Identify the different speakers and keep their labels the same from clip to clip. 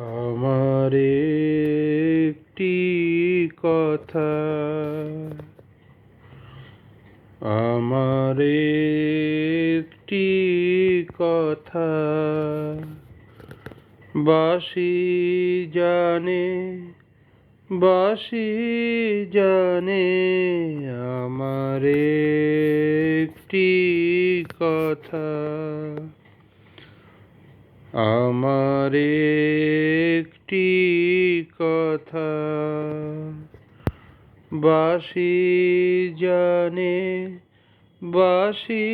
Speaker 1: আমার একটি কথা। আমার একটি কথা। বাসি জানে বাসি জানে আমার একটি কথা। আমার একটি কথা। বাসি জানে বাসি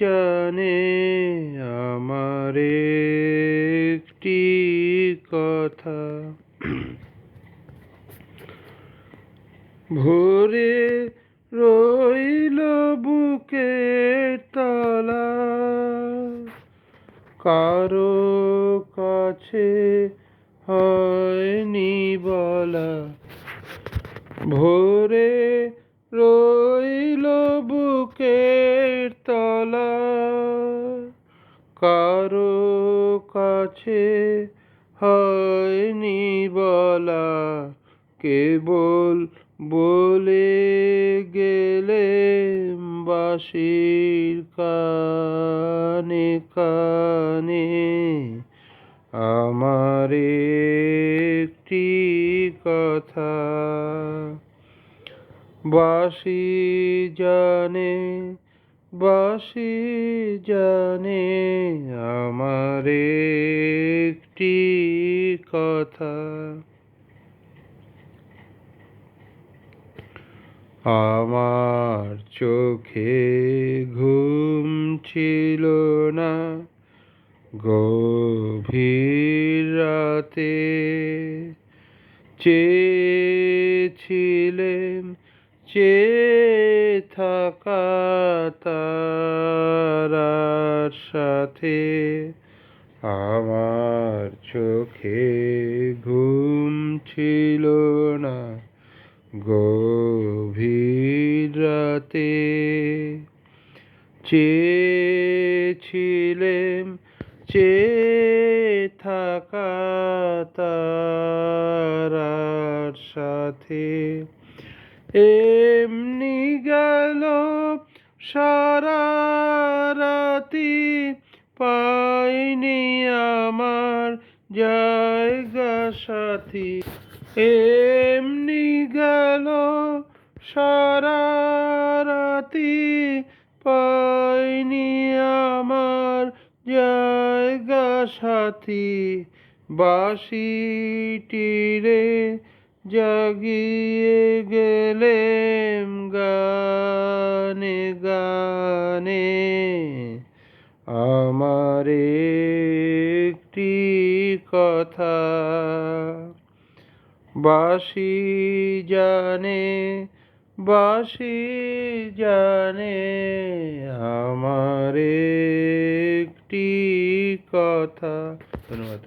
Speaker 1: জানে আমার একটি কথা। ভোরে রইল কাছে হয়নি বলা। ভোরে রইল বুকের তলা। কারও কাছে হয়নি বলা। কেবল বলে গেলে বাসির কানে কানে। আমার একটি কথা। বাসি জানে বাসি জানে আমার একটি কথা। আমার চোখে ঘুম ছিল না গভীর রাতে চেয়েছিলেন চেয়ে থাকা তারার সাথে আমার চোখে ঘুম ছিল না। গভীর রাতে চেয়েছিলেম চেয়ে থাকা তারার সাথে। এমনি গেল সারা রাতি, পাইনি আমার জায়গা সাথী। এমনি গেল সারা রাতি, পাইনি আমার জায়গা সাথী বাসিটিরে জাগিয়ে গেলেম গানে গানে। আমার একটি কথা বাসি জানে বাসি জানে কথা ধন্যবাদ।